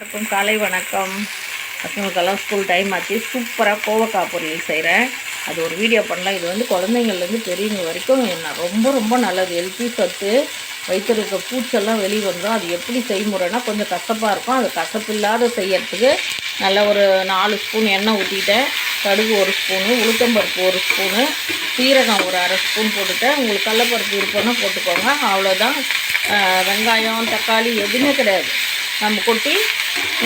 வணக்கம் காலை வணக்கம். பசங்களுக்கெல்லாம் ஸ்கூல் டைம் ஆச்சு. சூப்பராக கோவக்காய் பொரியல் செய்கிறேன் அது ஒரு வீடியோ பண்ணலாம் இது வந்து குழந்தைங்கள்லேருந்து பெரியவங்க வரைக்கும் என்ன ரொம்ப ரொம்ப நல்லது. ஹெல்த்தி சத்து வயிற்றில் இருக்க பூச்செல்லாம் வெளியே வந்துடும் அது எப்படி செய்முறைனா கொஞ்சம் கசப்பாக இருக்கும். அது கசப்பு இல்லாத செய்யறதுக்கு நல்ல ஒரு நாலு ஸ்பூன் எண்ணெய் ஊற்றிட்டேன் கடுகு ஒரு ஸ்பூனு உளுத்தம்பருப்பு ஒரு ஸ்பூனு சீரகம் ஒரு அரை ஸ்பூன் போட்டுட்டேன். உங்களுக்கு கடலப்பருப்பு விருப்பம்னா போட்டுக்கோங்க. அவ்வளோதான் வெங்காயம் தக்காளி எதுவுமே கிடையாது. நம்ம கொட்டி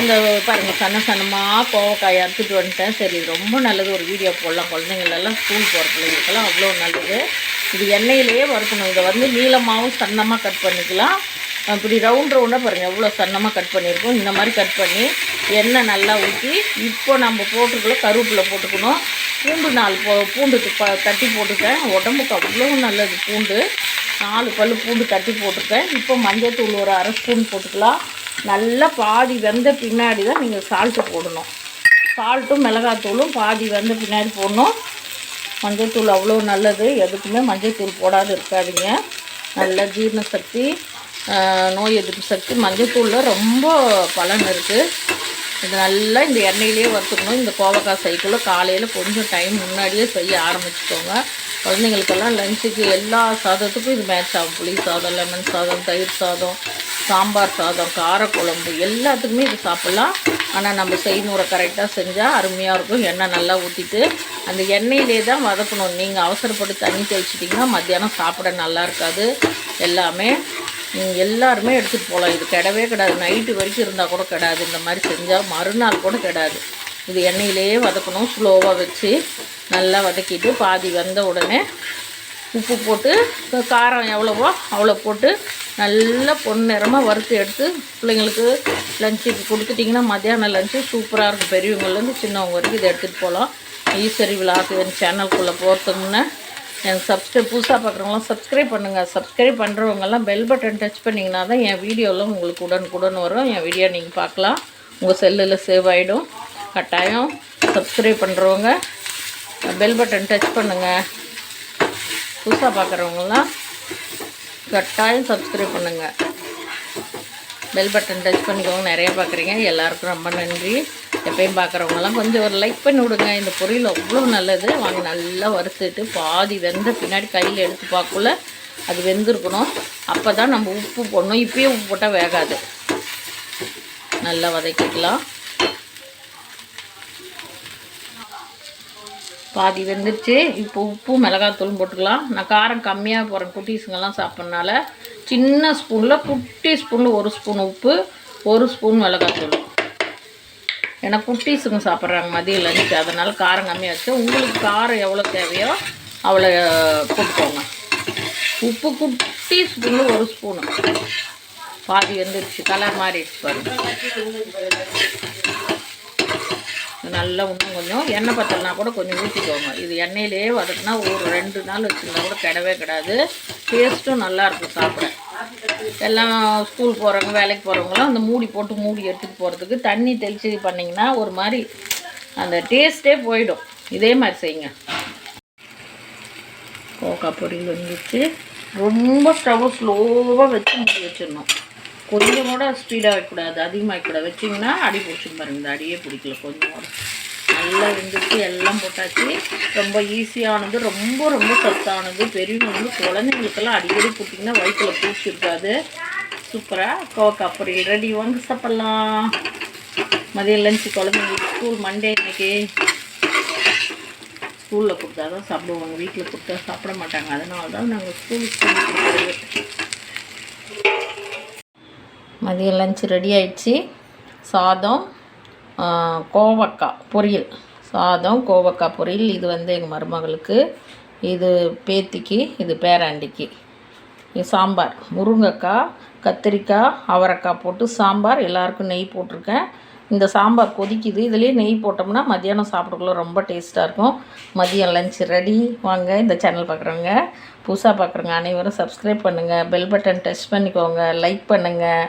இந்த பாருங்கள் சன்ன சன்னமாக கோவக்காய் அறுத்துட்டு வந்துட்டேன். சரி ரொம்ப நல்லது. ஒரு வீடியோ போடலாம். குழந்தைங்களெல்லாம் ஸ்கூல் போகிற பிள்ளைங்களுக்கெல்லாம் அவ்வளோ நல்லது. இது எண்ணெயிலேயே வறுக்கணும். இதை வந்து நீளமாகவும் சன்னமாக கட் பண்ணிக்கலாம். அப்படி ரவுண்ட் ரவுண்டாக பாருங்கள் எவ்வளோ சன்னமாக கட் பண்ணியிருக்கோம். இந்த மாதிரி கட் பண்ணி எண்ணெய் நல்லா ஊற்றி இப்போ நம்ம போட்டுக்கலாம் கருவேப்பிலை போட்டுக்கணும். பூண்டு நாலு போ பூண்டு ப தட்டி போட்டுட்டேன். உடம்புக்கு அவ்வளோ நல்லது பூண்டு. நாலு பல் பூண்டு தட்டி போட்டுருக்கேன். இப்போ மஞ்சள் தூள் ஒரு அரை ஸ்பூன் போட்டுக்கலாம். நல்லா பாதி வெந்த பின்னாடி தான் நீங்கள் சால்ட்டு போடணும். சால்ட்டும் மிளகாத்தூளும் பாதி வெந்த பின்னாடி போடணும். மஞ்சள்தூள் அவ்வளோ நல்லது. எதுக்குமே மஞ்சள்தூள் போடாது இருக்காதீங்க. நல்ல ஜீரண சக்தி நோய் எதிர்ப்பு சக்தி. மஞ்சள்தூளில் ரொம்ப பலன் இருக்குது இது நல்லா இந்த எண்ணெயிலே வறுத்துக்கணும். இந்த கோவக்காய் சைக்கிளை காலையில் கொஞ்சம் டைம் முன்னாடியே செய்ய ஆரம்பிச்சுக்கோங்க. குழந்தைங்களுக்கெல்லாம் லஞ்சுக்கு எல்லா சாதத்துக்கும் இது மேட்ச் ஆகும். புளி சாதம் லெமன் சாதம் தயிர் சாதம். சாம்பார் சாதம் காரக்குழம்பு எல்லாத்துக்குமே இது சாப்பிட்லாம். ஆனால் நம்ம செய்முறை கரெக்டாக செஞ்சால் அருமையாக இருக்கும். எண்ணெய் நல்லா ஊற்றிட்டு அந்த எண்ணெயிலே தான் வதக்கணும். நீங்கள் அவசரப்பட்டு தண்ணி தெளிச்சிட்டிங்கன்னா மத்தியானம் சாப்பிட நல்லா இருக்காது. எல்லாமே நீங்கள் எல்லாருமே எடுத்துகிட்டு போகலாம் இது கிடவே கிடாது. நைட்டு வரைக்கும் இருந்தால் கூட கிடாது. இந்த மாதிரி செஞ்சால் மறுநாள் கூட கிடாது. இது எண்ணெயிலேயே வதக்கணும். ஸ்லோவாக வச்சு நல்லா வதக்கிட்டு பாதி வந்த உடனே உப்பு போட்டு காரம் எவ்வளவோ அவ்வளோ போட்டு நல்லா பொன்னிறமாக வறுத்து எடுத்து பிள்ளைங்களுக்கு லஞ்சுக்கு கொடுத்துட்டிங்கன்னா மத்தியானம் லஞ்சு சூப்பராக இருக்கும். பெரியவங்கள்லேருந்து சின்னவங்க வரைக்கும் இதை எடுத்துகிட்டு போகலாம். ஈஸ்வரி விழாக்கு என் சேனல்குள்ளே போகிறதுக்கு முன்னே எனக்கு சப்ஸ்கிரைப் புதுசாக பார்க்குறவங்களாம் சப்ஸ்கிரைப் பண்ணுங்கள் சப்ஸ்கிரைப் பண்ணுறவங்கெல்லாம் பெல் பட்டன் டச் பண்ணிங்கன்னா தான் என் வீடியோலாம் உங்களுக்கு உடனுக்குடன் வரும். என் வீடியோ நீங்கள் பார்க்கலாம். உங்கள் செல்லில் சேவ் ஆகிடும் கட்டாயம் சப்ஸ்கிரைப் பண்ணுறவங்க பெல் பட்டன் டச் பண்ணுங்கள் புதுசாக பார்க்குறவங்களாம் கட்டாயம் சப்ஸ்கிரைப் பண்ணுங்கள் பெல் பட்டன் டச் பண்ணிக்கோங்க. நிறைய பார்க்குறீங்க எல்லாருக்கும் ரொம்ப நன்றி. எப்பயும் பார்க்குறவங்கலாம் கொஞ்சம் ஒரு லைக் பண்ணி விடுங்க. இந்த பொரியல் அவ்வளோ நல்லது. வாங்க நல்லா வறுத்துட்டு பாதி வெந்த பின்னாடி கையில் எடுத்து பார்க்கல அது வெந்திருக்கணும். அப்போ தான் நம்ம உப்பு போடணும். இப்போயே உப்பு போட்டால் வேகாது. நல்லா வதக்கிக்கலாம். பாதி வெந்துருச்சு. இப்போ உப்பு மிளகாத்தூளும் போட்டுக்கலாம். நான் காரம் கம்மியாக போகிறேன் குட்டீஸுங்கெல்லாம் சாப்பிட்றனால சின்ன ஸ்பூனில் குட்டி ஸ்பூனில் ஒரு ஸ்பூன் உப்பு ஒரு ஸ்பூன் மிளகாத்தூள் ஏன்னா குட்டீஸுங்க சாப்பிட்றாங்க மதிய லஞ்சு அதனால் காரம் கம்மியாக வச்சு உங்களுக்கு காரம் எவ்வளோ தேவையோ அவ்வளோ போட்டுக்கோங்க. உப்பு குட்டி ஸ்பூனில் ஒரு ஸ்பூனு. பாதி வெந்துருச்சு. கலர் மாறிடுச்சு பாருங்கள் நல்லா இன்னும் கொஞ்சம். எண்ணெய் பத்தலைனா கூட கொஞ்சம் ஊற்றிக்கோங்க இது எண்ணெயிலே வதக்குனா ஒரு ரெண்டு நாள் வச்சுருந்தா கூட கிடவே கிடாது. டேஸ்ட்டும் நல்லாயிருக்கும் சாப்பிட. எல்லாம் ஸ்கூல் போகிறவங்க வேலைக்கு போகிறவங்களாம் அந்த மூடி போட்டு மூடி எடுத்துகிட்டு போகிறதுக்கு தண்ணி தெளித்து பண்ணிங்கன்னா ஒரு மாதிரி அந்த டேஸ்ட்டே போயிடும். இதே மாதிரி செய்யுங்க. கோக்கா பொரியல் வந்துச்சு. ரொம்ப ஸ்டவ் ஸ்லோவாக வச்சு மூடி வச்சிடணும். கொஞ்சம் கூட ஸ்பீடாக வைக்கக்கூடாது அதிகமாக வைக்கக்கூடாது வச்சிங்கன்னா அடி பிடிச்சிக்கும் பாருங்க இந்த அடியே பிடிக்கல கொஞ்சம் கூட நல்லா வெந்துச்சு எல்லாம் போட்டாச்சு. ரொம்ப ஈஸியானது ரொம்ப ரொம்ப சத்தானது. பெரியவங்க வந்து குழந்தைங்களுக்கெல்லாம் அடிக்கடி போட்டிங்கன்னா வயிற்றுல பூச்சி இருக்காது சூப்பராக கோவக்கா பொரியல். ரெடி வாங்க சாப்பிட்லாம். மதியம் லஞ்சு குழந்தைங்களுக்கு ஸ்கூல் மண்டே இன்னைக்கு. ஸ்கூலில் கொடுத்தா தான் சாப்பிடுவாங்க வீட்டில் கொடுத்தா சாப்பிட மாட்டாங்க. அதனால தான் நாங்கள் ஸ்கூலுக்கு கொடுக்குறது. மதியம் லஞ்சு ரெடி ஆயிடுச்சு. சாதம் கோவக்காய் பொரியல். சாதம் கோவக்காய் பொரியல். இது வந்து எங்கள் மருமகளுக்கு. இது பேத்திக்கு இது பேராண்டிக்கு. இது சாம்பார். முருங்கைக்காய் கத்திரிக்காய் அவரைக்காய் போட்டு சாம்பார். எல்லாருக்கும் நெய் போட்டிருக்கேன். இந்த சாம்பார் கொதிக்குது. இதுலேயே நெய் போட்டோம்னா மதியானம் சாப்பிடக்குள்ள ரொம்ப டேஸ்ட்டாக இருக்கும். மதியம் லஞ்ச் ரெடி வாங்க இந்த சேனல் பார்க்குறவங்க புதுசாக பார்க்குறவங்க அனைவரும் சப்ஸ்கிரைப் பண்ணுங்கள் பெல் பட்டன் டச் பண்ணிக்கோங்க. லைக் பண்ணுங்கள்